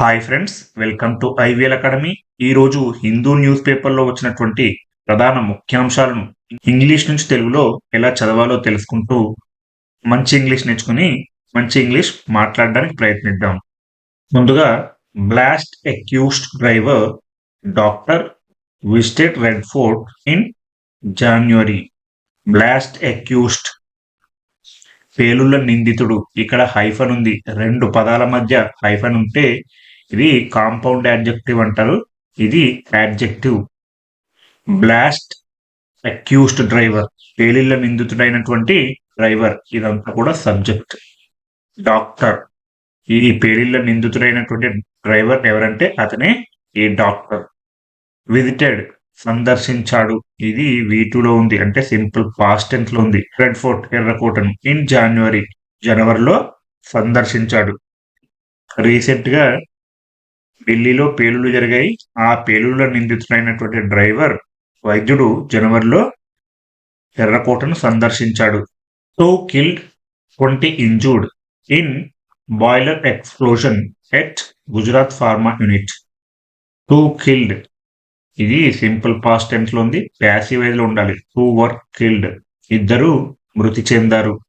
Hi friends welcome to IVL academy ఈ రోజు Hindu news పేపర్లో వచ్చినటువంటి ప్రధాన ముఖ్యాంశాలను ఇంగ్లీష్ నుంచి తెలుగులో ఎలా చదవాలో తెలుసుకుంటూ మంచి ఇంగ్లీష్ నేర్చుకుని మంచి ఇంగ్లీష్ మాట్లాడడానికి ప్రయత్నిద్దాం. ముందుగా blast accused driver doctor visited red fort in January blast accused పేలుళ్ళ నిందితుడు. ఇక్కడ హైఫన్ ఉంది. రెండు పదాల మధ్య హైఫన్ ఉంటే ఇది కాంపౌండ్ యాడ్జెక్టివ్ అంటారు. ఇది యాడ్జెక్టివ్ బ్లాస్ట్ అక్యూస్డ్ డ్రైవర్. పేలిళ్ళ నిందితుడైనటువంటి డ్రైవర్. ఇదంతా కూడా సబ్జెక్ట్. డాక్టర్. ఈ పేలిళ్ళ నిందితుడైనటువంటి డ్రైవర్ ఎవరంటే అతనే ఈ డాక్టర్. విజిటెడ్. సందర్శించాడు. ఇది లో ఉంది. అంటే సింపుల్ పాస్ట్ టెన్స్లో ఉంది. రెడ్ ఫోర్ట్ ఎర్రకోటను. ఇన్ జనవరి జనవరిలో సందర్శించాడు. రీసెంట్గా ఢిల్లీలో పేలుళ్ళు జరిగాయి. ఆ పేలుళ్ళ నిందితుడైనటువంటి డ్రైవర్ వైద్యుడు జనవరిలో ఎర్రకోటను సందర్శించాడు. Two killed twenty injured in boiler explosion at Gujarat pharma unit. Two killed ఇది సింపుల్ పాస్ట్ టెన్స్లో ఉంది. ప్యాసివ్లో ఉండాలి. టూ వర్ కిల్డ్ ఇద్దరు మృతి చెందారు.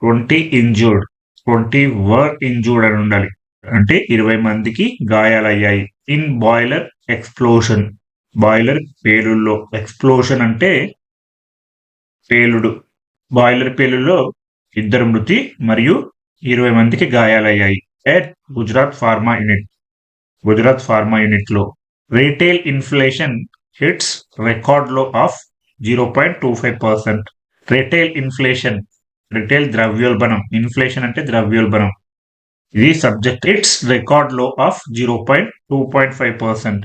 Twenty injured twenty were injured అని ఉండాలి. అంటే ఇరవై మందికి గాయాలయ్యాయి. ఇన్ బాయిలర్ ఎక్స్ప్లోషన్ బాయిలర్ పేలుల్లో ఎక్స్ప్లోషన్ అంటే పేలుడు. బాయిలర్ పేలుల్లో ఇద్దరు మృతి మరియు ఇరవై మందికి గాయాలయ్యాయి. At Gujarat pharma unit Gujarat pharma యూనిట్లో. Retail inflation hits record low of zero point two five percent retail inflation retail ద్రవ్యోల్బణం. ఇన్ఫ్లేషన్ అంటే ద్రవ్యోల్బణం. ఇది subject its record low of zero point two point five percent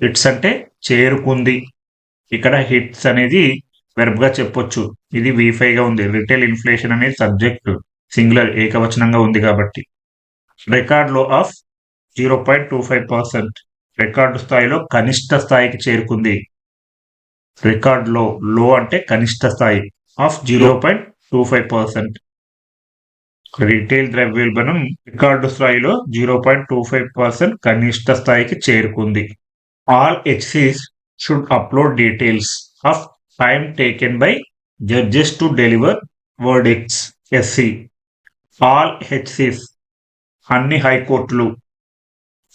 hits అంటే చేరుకుంది. ఇక్కడ hits అనేది వెర్బ్గా చెప్పొచ్చు. ఇది వీఫై గా ఉంది. రిటైల్ ఇన్ఫ్లేషన్ అనేది సబ్జెక్ట్ సింగులర్ ఏకవచనంగా ఉంది కాబట్టి. Record low of zero point two five percent record స్థాయిలో కనిష్ట స్థాయికి చేరుకుంది. రికార్డ్లో లో అంటే కనిష్ట స్థాయి of zero point two five percent retail ద్రవ్యోల్బణం రికార్డు స్థాయిలో zero point two five percent కనిష్ట స్థాయికి చేరుకుంది. All HCs should upload details of time taken by judges to deliver verdicts SC all HCs అన్ని హైకోర్టులు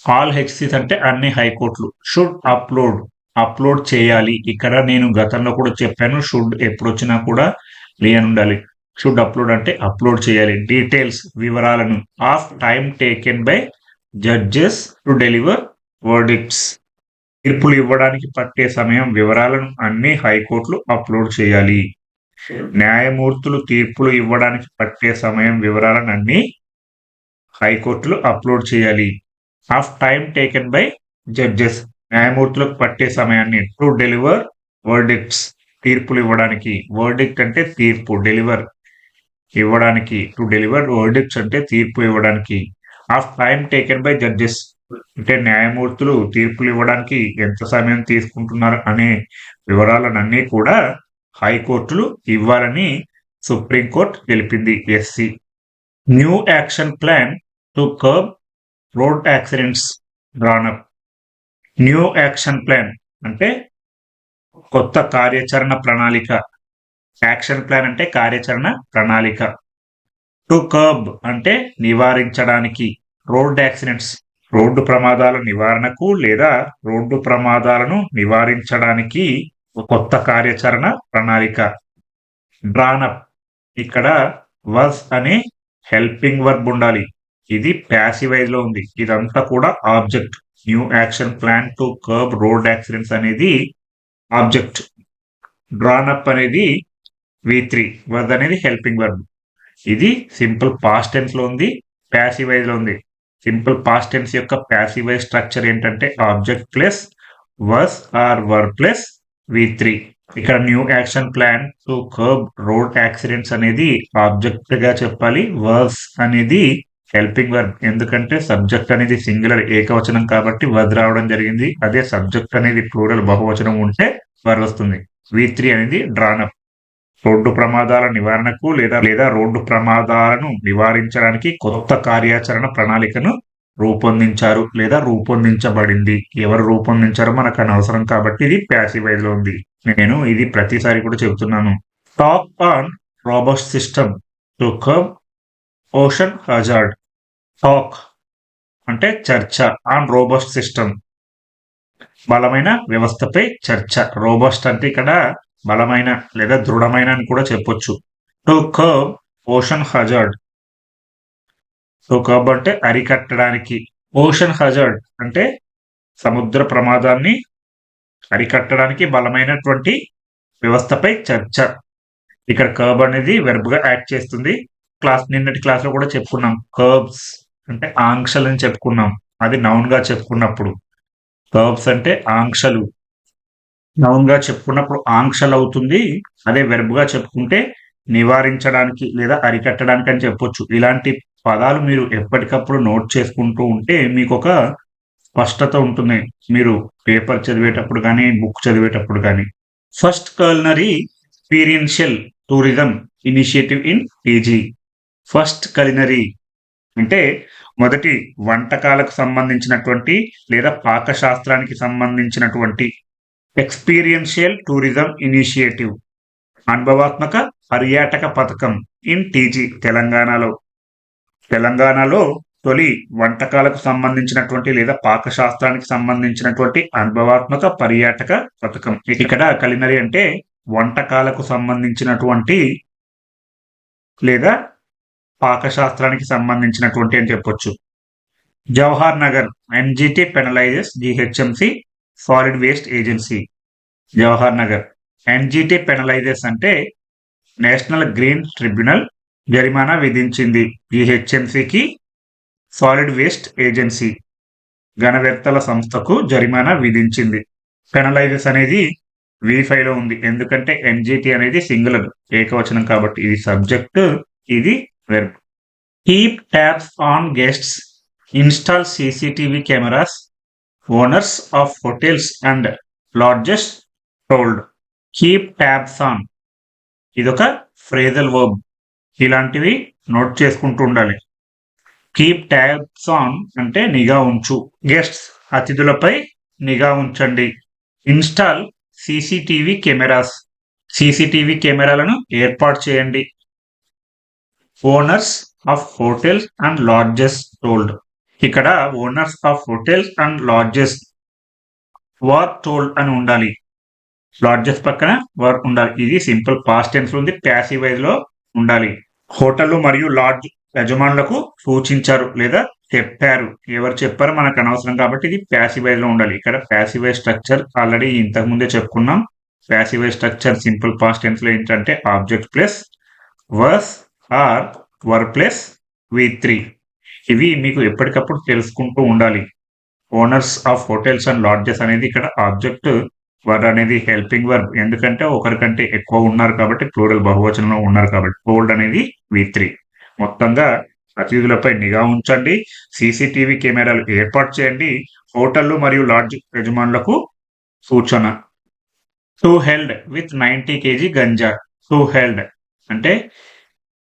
ఆల్ హెచ్సిస్ అంటే అన్ని హైకోర్టులు షుడ్ అప్లోడ్ అప్లోడ్ చేయాలి. ఇక్కడ నేను గతంలో కూడా చెప్పాను షుడ్ ఎప్పుడు వచ్చినా కూడా లేని ఉండాలి షుడ్ అప్లోడ్ అంటే అప్లోడ్ చేయాలి. డీటెయిల్స్ వివరాలను of time taken by judges to deliver verdicts. తీర్పులు ఇవ్వడానికి పట్టే సమయం వివరాలను అన్ని హైకోర్టులు అప్లోడ్ చేయాలి. న్యాయమూర్తులు తీర్పులు ఇవ్వడానికి పట్టే సమయం వివరాలను అన్ని హైకోర్టులు అప్లోడ్ చేయాలి. Of time taken by judges. న్యాయమూర్తులకు పట్టే సమయాన్ని టు డెలివర్ వర్డిక్ట్స్. తీర్పులు ఇవ్వడానికి. వర్డిక్ట్ అంటే తీర్పు డెలివర్. ఇవ్వడానికి టు డెలివర్ వర్డిక్ట్స్ అంటే తీర్పు ఇవ్వడానికి. Of time taken by judges అంటే న్యాయమూర్తులు తీర్పులు ఇవ్వడానికి ఎంత సమయం తీసుకుంటున్నారు అనే వివరాలన్నీ కూడా హైకోర్టులు ఇవ్వాలని సుప్రీంకోర్టు తెలిపింది SC. New action plan to curb road accidents drawn up new action plan అంటే కొత్త కార్యాచరణ ప్రణాళిక. యాక్షన్ ప్లాన్ అంటే కార్యాచరణ ప్రణాళిక. టు కర్బ్ అంటే నివారించడానికి. Road accidents. రోడ్డు ప్రమాదాల నివారణకు లేదా రోడ్డు ప్రమాదాలను నివారించడానికి కొత్త కార్యాచరణ ప్రణాళిక. డ్రానప్ ఇక్కడ వస్ అనే హెల్పింగ్ వర్బ్ ఉండాలి. ఇది ప్యాసివైజ్లో ఉంది. ఇదంతా కూడా object. New action plan to curb road accidents అనేది ఆబ్జెక్ట్. డ్రానప్ అనేది వి త్రీ వర్డ్ అనేది హెల్పింగ్ వర్బ్ ఇది సింపుల్ పాస్ట్ టెన్స్లో ఉంది ప్యాసివైజ్లో ఉంది. సింపుల్ పాస్ట్ టెన్స్ యొక్క ప్యాసివైజ్ స్ట్రక్చర్ ఏంటంటే object plus was or were plus V three ఇక్కడ new action plan to curb road accidents అనేది ఆబ్జెక్ట్గా చెప్పాలి వర్స్ అనేది హెల్పింగ్ వర్బ్ ఎందుకంటే సబ్జెక్ట్ అనేది సింగులర్ ఏకవచనం కాబట్టి వద్ రావడం జరిగింది. అదే సబ్జెక్ట్ అనేది ప్లూరల్ బహువచనం ఉంటే వర్ వస్తుంది. వి త్రీ అనేది డ్రానప్ రోడ్డు ప్రమాదాల నివారణకు లేదా లేదా రోడ్డు ప్రమాదాలను నివారించడానికి కొత్త కార్యాచరణ ప్రణాళికను రూపొందించారు లేదా రూపొందించబడింది. ఎవరు రూపొందించారో మనకు అనవసరం కాబట్టి ఇది ప్యాసివైజ్లో ఉంది. నేను ఇది ప్రతిసారి కూడా చెబుతున్నాను. Talk on robust system to come ocean hazard. Talk అంటే చర్చ ఆన్ రోబస్ట్ సిస్టమ్. బలమైన వ్యవస్థపై చర్చ. రోబస్ట్ అంటే ఇక్కడ బలమైన లేదా దృఢమైన అని కూడా చెప్పొచ్చు. To curb ocean hazard. To curb అంటే అరికట్టడానికి. ఓషన్ హజార్డ్ అంటే సముద్ర ప్రమాదాన్ని అరికట్టడానికి బలమైనటువంటి వ్యవస్థపై చర్చ. ఇక్కడ కర్బ్ అనేది వెర్బ్గా యాడ్ యాక్ట్ చేస్తుంది. క్లాస్ నిన్నటి క్లాస్లో కూడా చెప్పుకున్నాం. కర్బ్స్ అంటే ఆంక్షలు అని చెప్పుకున్నాం. అది నౌన్గా చెప్పుకున్నప్పుడు. కర్బ్స్ అంటే ఆంక్షలు. నౌన్ చెప్పుకున్నప్పుడు ఆంక్షలు అవుతుంది అదే వెర్బ్గా చెప్పుకుంటే నివారించడానికి లేదా అరికట్టడానికి అని చెప్పొచ్చు. ఇలాంటి పదాలు మీరు ఎప్పటికప్పుడు నోట్ చేసుకుంటూ ఉంటే మీకు ఒక స్పష్టత ఉంటుంది. మీరు పేపర్ చదివేటప్పుడు కానీ బుక్ చదివేటప్పుడు కానీ. First culinary experiential tourism initiative in PG first culinary అంటే మొదటి వంటకాలకు సంబంధించినటువంటి లేదా పాకశాస్త్రానికి సంబంధించినటువంటి ఎక్స్పీరియన్షియల్ టూరిజం ఇనిషియేటివ్ అనుభవాత్మక పర్యాటక పథకం ఇన్ టీజీ తెలంగాణలో. తెలంగాణలో తొలి వంటకాలకు సంబంధించినటువంటి లేదా పాకశాస్త్రానికి సంబంధించినటువంటి అనుభవాత్మక పర్యాటక పథకం. ఇక్కడ కలినరీ అంటే వంటకాలకు సంబంధించినటువంటి లేదా పాకశాస్త్రానికి సంబంధించినటువంటి అని చెప్పొచ్చు. Jawahar Nagar NGT penalises GHMC solid waste agency Jawahar Nagar NGT penalises అంటే నేషనల్ గ్రీన్ ట్రిబ్యునల్ జరిమానా విధించింది. జిహెచ్ఎంసికి సాలిడ్ వేస్ట్ ఏజెన్సీ ఘనవేత్తల సంస్థకు జరిమానా విధించింది. పెనలైజెస్ అనేది వీఫైలో ఉంది. ఎందుకంటే ఎన్జిటి అనేది సింగులర్ ఏకవచనం కాబట్టి ఇది సబ్జెక్ట్ ఇది verb keep tabs on guests install CCTV cameras owners of hotels and lodges told keep tabs on ఇదొక ఫ్రేజల్ వర్బ్ ఇలాంటివి నోట్ చేసుకుంటూ ఉండాలి. కీప్ ట్యాబ్స్ ఆన్ అంటే నిఘా ఉంచు. గెస్ట్స్ అతిథులపై నిఘా ఉంచండి. ఇన్స్టాల్ సీసీటీవీ కెమెరాస్ సీసీటీవీ కెమెరాలను ఏర్పాటు చేయండి. Owners of hotels and lodges told ఇక్కడ owners of hotels and lodges were told అని ఉండాలి. లాడ్జెస్ పక్కన వర్ ఉండాలి. ఇది సింపుల్ పాస్ట్ టెన్స్ ఉంది ప్యాసివైజ్లో ఉండాలి. హోటల్ మరియు లాడ్జ్ యజమానులకు సూచించారు లేదా చెప్పారు. ఎవరు చెప్పారో మనకు అనవసరం కాబట్టి ఇది ప్యాసివైజ్లో ఉండాలి. ఇక్కడ ప్యాసివైజ్ స్ట్రక్చర్ ఆల్రెడీ ఇంతకు ముందే చెప్పుకున్నాం. Passive voice structure simple past టెన్స్లో ఏంటంటే object plus was or were plus V three ఇవి మీకు ఎప్పటికప్పుడు తెలుసుకుంటూ ఉండాలి. Owners of hotels and lodges అనేది ఇక్కడ ఆబ్జెక్ట్ వర్ అనేది హెల్పింగ్ వర్బ్ ఎందుకంటే ఒకరికంటే ఎక్కువ ఉన్నారు కాబట్టి ప్లూరల్ బహువచనంలో ఉన్నారు కాబట్టి కోల్డ్ అనేది వి త్రీ మొత్తంగా అతిథులపై నిఘా ఉంచండి. సీసీటీవీ కెమెరాలు ఏర్పాటు చేయండి. హోటళ్ళు మరియు లాడ్జ్ యజమానులకు సూచన. Two held with ninety KG ganja two held అంటే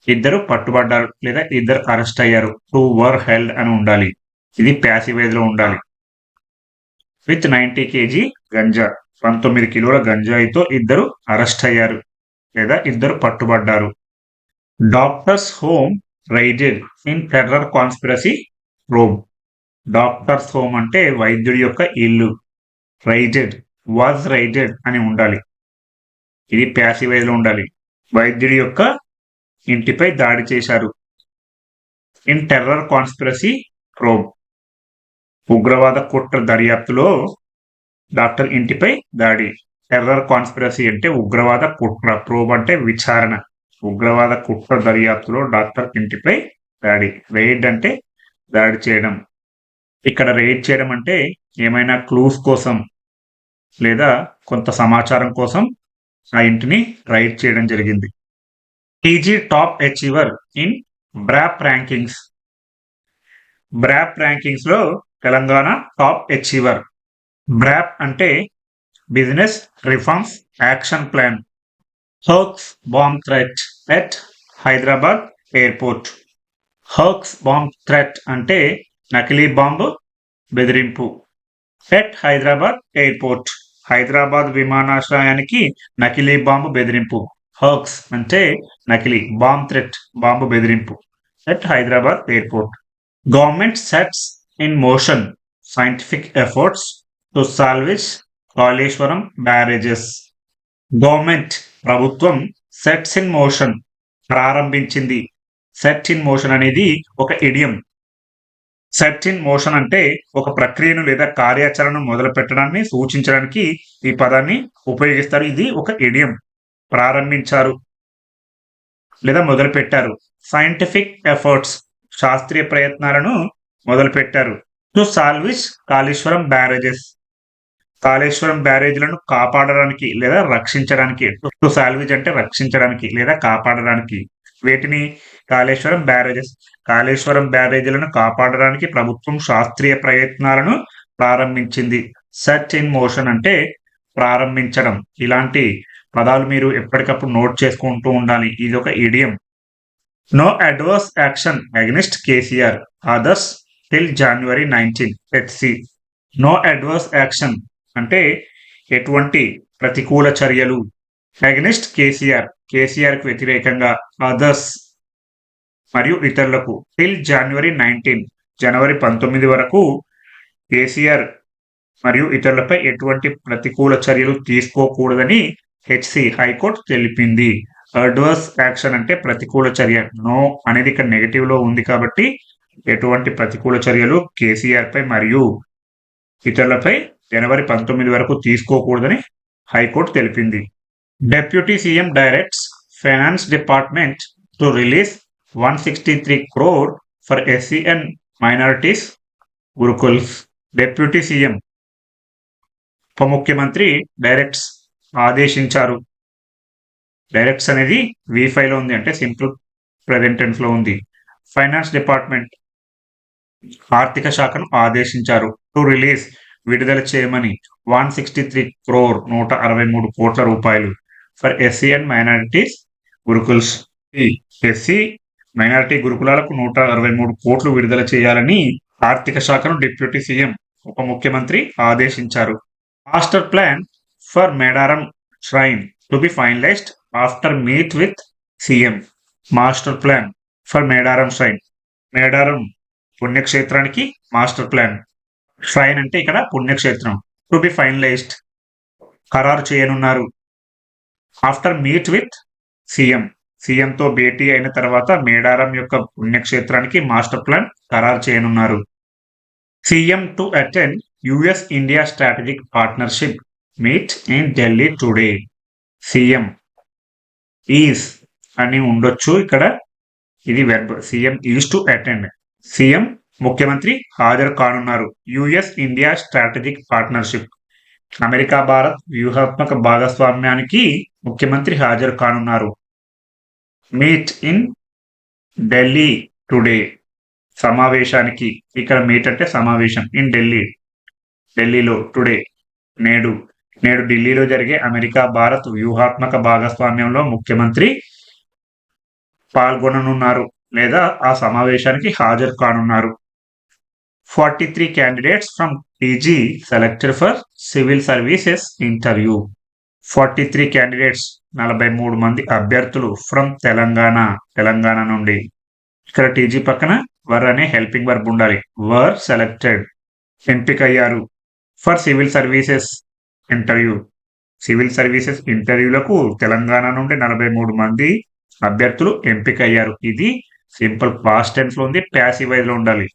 ఇద్దరు పట్టుబడ్డారు లేదా ఇద్దరు అరెస్ట్ అయ్యారు. టూ వర్ హెల్డ్ అని ఉండాలి. ఇది ప్యాసివేజ్లో ఉండాలి. విత్ నైన్టీ కేజీ గంజా పంతొమ్మిది కిలోల గంజాయితో ఇద్దరు అరెస్ట్ అయ్యారు లేదా ఇద్దరు పట్టుబడ్డారు. Doctor's home raided in terror conspiracy Rome. Doctor's home అంటే వైద్యుడి యొక్క ఇల్లు. రైడెడ్ వాజ్ రైడెడ్ అని ఉండాలి. ఇది ప్యాసివైజ్లో ఉండాలి. వైద్యుడి యొక్క ఇంటిపై దాడి చేశారు. ఇన్ టెర్రర్ కాన్స్పిరసీ ప్రోబ్ ఉగ్రవాద కుట్ర దర్యాప్తులో డాక్టర్ ఇంటిపై దాడి. టెర్రర్ కాన్స్పిరసీ అంటే ఉగ్రవాద కుట్ర ప్రోబ్ అంటే విచారణ. ఉగ్రవాద కుట్ర దర్యాప్తులో డాక్టర్ ఇంటిపై దాడి. రెయిడ్ అంటే దాడి చేయడం. ఇక్కడ రైడ్ చేయడం అంటే ఏమైనా క్లూస్ కోసం లేదా కొంత సమాచారం కోసం ఆ ఇంటిని రైడ్ చేయడం జరిగింది. PG top achiever in BRAP rankings BRAP ర్యాంకింగ్స్లో Telangana top achiever BRAP అంటే business reforms action plan hoax bomb threat at Hyderabad airport hoax bomb threat అంటే నకిలీ బాంబు బెదిరింపు. ఎట్ హైదరాబాద్ ఎయిర్పోర్ట్ హైదరాబాద్ విమానాశ్రయానికి నకిలీ బాంబు బెదిరింపు. హర్క్స్ అంటే నకిలీ బాంబ్ థ్రెట్ బాంబు బెదిరింపు. At Hyderabad airport government sets in motion scientific efforts to salvage Kaleshwaram barrages government ప్రభుత్వం సెట్స్ ఇన్ మోషన్ ప్రారంభించింది. సెట్ ఇన్ మోషన్ అనేది ఒక ఇడియం సెట్ ఇన్ మోషన్ అంటే ఒక ప్రక్రియను లేదా కార్యాచరణను మొదలు పెట్టడాన్ని సూచించడానికి ఈ పదాన్ని ఉపయోగిస్తారు. ఇది ఒక ఇడియం ప్రారంభించారు లేదా మొదలుపెట్టారు. సైంటిఫిక్ ఎఫర్ట్స్ శాస్త్రీయ ప్రయత్నాలను మొదలుపెట్టారు. To salvage Kaleshwaram barrages Kaleshwaram బ్యారేజ్లను కాపాడడానికి లేదా రక్షించడానికి. టు సాల్విజ్ అంటే రక్షించడానికి లేదా కాపాడడానికి. వీటిని? కాళేశ్వరం బ్యారేజెస్ కాళేశ్వరం బ్యారేజీలను కాపాడడానికి ప్రభుత్వం శాస్త్రీయ ప్రయత్నాలను ప్రారంభించింది. సెట్ ఇన్ మోషన్ అంటే ప్రారంభించడం. ఇలాంటి పదాలు మీరు ఎప్పటికప్పుడు నోట్ చేసుకుంటూ ఉండాలి. ఇది ఒక idiom no adverse action against KCR others till January nineteen HC no adverse action అంటే ఎటువంటి ప్రతికూల చర్యలు అగెనిస్ట్ కేసీఆర్ కేసీఆర్కు వ్యతిరేకంగా అదర్స్ మరియు ఇతరులకు టిల్ జనవరి నైన్టీన్ జనవరి పంతొమ్మిది వరకు కేసీఆర్ మరియు ఇతరులపై ఎటువంటి ప్రతికూల చర్యలు తీసుకోకూడదని హెచ్సి హైకోర్టు తెలిపింది. అడ్వర్స్ యాక్షన్ అంటే ప్రతికూల చర్య. నో అనేది ఇక్కడ నెగటివ్లో ఉంది కాబట్టి ఎటువంటి ప్రతికూల చర్యలు కేసీఆర్ పై మరియు ఇతరులపై జనవరి పంతొమ్మిది వరకు తీసుకోకూడదని హైకోర్టు తెలిపింది. Deputy CM directs finance department to release one sixty three crore for SC and minorities gurukuls deputy CM ఉప ముఖ్యమంత్రి డైరెక్ట్స్ ఆదేశించారు. డైరెక్ట్స్ అనేది వి లో ఉంది అంటే సింపుల్ ప్రెసెంట్లో ఉంది. ఫైనాన్స్ డిపార్ట్మెంట్ ఆర్థిక శాఖను ఆదేశించారు. టు రిలీజ్ విడుదల చేయమని వన్ సిక్స్టీ త్రీ క్రోర్ నూట అరవై మూడు కోట్ల రూపాయలు. For SC and minorities gurukuls SC minority గురుకులాలకు నూట అరవై మూడు కోట్లు విడుదల చేయాలని ఆర్థిక శాఖను డిప్యూటీ సీఎం ఉప ముఖ్యమంత్రి ఆదేశించారు. Master plan for Medaram shrine to be finalised after meet with CM. Master plan for Medaram shrine. Medaram పుణ్యక్షేత్రానికి master plan. Shrine అంటే ఇక్కడ పుణ్యక్షేత్రం. To be finalised. ఖరారు చేయనున్నారు. After meet with CM. సీఎంతో భేటీ అయిన తర్వాత మేడారం యొక్క పుణ్యక్షేత్రానికి మాస్టర్ ప్లాన్ ఖరారు చేయనున్నారు. CM to attend US India strategic partnership. Meet in Delhi today CM is అని ఉండొచ్చు ఇక్కడ. ఇది verb CM is to attend CM ముఖ్యమంత్రి హాజరు కానున్నారు. US India strategic partnership America Bharat వ్యూహాత్మక భాగస్వామ్యానికి ముఖ్యమంత్రి హాజరు కానున్నారు. మీట్ ఇన్ ఢిల్లీ టుడే సమావేశానికి. ఇక్కడ మీట్ అంటే సమావేశం. ఇన్ ఢిల్లీ ఢిల్లీలో టుడే నేడు. నేడు ఢిల్లీలో జరిగే అమెరికా భారత్ వ్యూహాత్మక భాగస్వామ్యంలో ముఖ్యమంత్రి పాల్గొననున్నారు లేదా ఆ సమావేశానికి హాజరు కానున్నారు. Forty three candidates from TG selected for civil services interview forty three candidates నలభై మూడు మంది అభ్యర్థులు ఫ్రమ్ తెలంగాణ తెలంగాణ నుండి. ఇక్కడ టీజీ పక్కన వర్ అనే హెల్పింగ్ వర్బ్ ఉండాలి. వర్ సెలెక్టెడ్ ఎంపికయ్యారు. For civil services interview. Civil services ఇంటర్వ్యూలకు తెలంగాణ నుండి నలభై మూడు మంది అభ్యర్థులు ఎంపికయ్యారు. ఇది సింపుల్ పాస్ట్ టెన్స్లో ఉంది ప్యాసివైజ్లో ఉండాలి.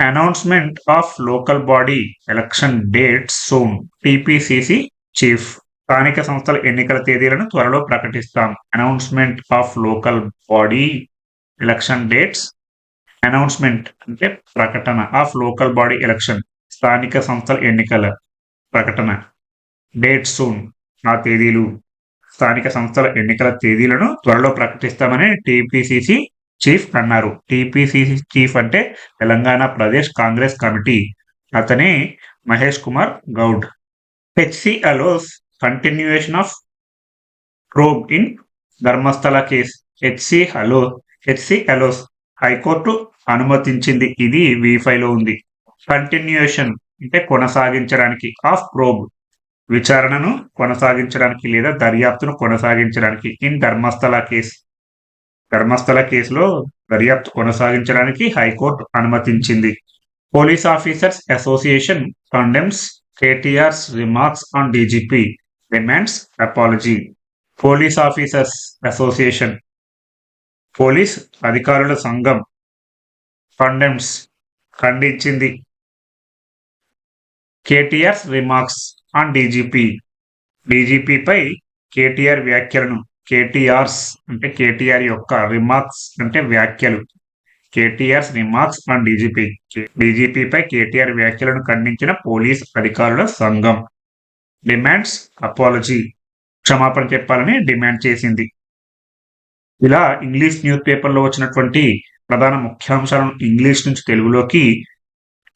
Announcement of local body election date soon. TPCC chief. స్థానిక సంస్థల ఎన్నికల తేదీలను త్వరలో ప్రకటిస్తాం. Announcement of local body election dates. Announcement అంటే ప్రకటన ఆఫ్ లోకల్ బాడీ ఎలక్షన్. స్థానిక సంస్థల ఎన్నికల ప్రకటన. డేట్ సూన్ ఆ తేదీలు. స్థానిక సంస్థల ఎన్నికల తేదీలను త్వరలో ప్రకటిస్తామని టీపీసీసీ చీఫ్ అన్నారు. టీపీసీసీ చీఫ్ అంటే తెలంగాణ ప్రదేశ్ కాంగ్రెస్ కమిటీ. అతనే Mahesh Kumar Goud. HC allows continuation of probe in Dharmasthala case. HC hello HC allows high court అనుమతించింది. ఇది వీఫైలో ఉంది. కంటిన్యూషన్ అంటే కొనసాగించడానికి ఆఫ్ ప్రోబ్. విచారణను కొనసాగించడానికి లేదా దర్యాప్తును కొనసాగించడానికి ఇన్ ధర్మస్థల కేసు. ధర్మస్థల కేసులో దర్యాప్తు కొనసాగించడానికి హైకోర్టు అనుమతించింది. Police officers association condemns KTR's remarks on DGP demands apology police officers association. Police అధికారుల సంఘం కండెమ్స్ ఖండించింది. కేటీఆర్స్ రిమార్క్స్ ఆన్ డీజీపీ డీజీపీపై కేటీఆర్ వ్యాఖ్యలను కేటీఆర్స్ అంటే కేటీఆర్ యొక్క రిమార్క్స్ అంటే వ్యాఖ్యలు. కేటీఆర్స్ రిమార్క్స్ ఆన్ డీజీపీ డీజీపీపై కేటీఆర్ వ్యాఖ్యలను ఖండించిన పోలీస్ అధికారుల సంఘం. డిమాండ్స్ అపాలజీ క్షమాపణ చెప్పాలని డిమాండ్ చేసింది. ఇలా ఇంగ్లీష్ న్యూస్ పేపర్లో వచ్చినటువంటి ప్రధాన ముఖ్యాంశాలను ఇంగ్లీష్ నుంచి తెలుగులోకి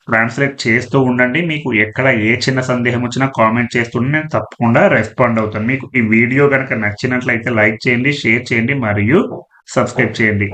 ట్రాన్స్లేట్ చేస్తూ ఉండండి. మీకు ఎక్కడ ఏ చిన్న సందేహం వచ్చినా కామెంట్ చేస్తుండే నేను తప్పకుండా రెస్పాండ్ అవుతాను. మీకు ఈ వీడియో కనుక నచ్చినట్లయితే లైక్ చేయండి షేర్ చేయండి మరియు సబ్స్క్రైబ్ చేయండి.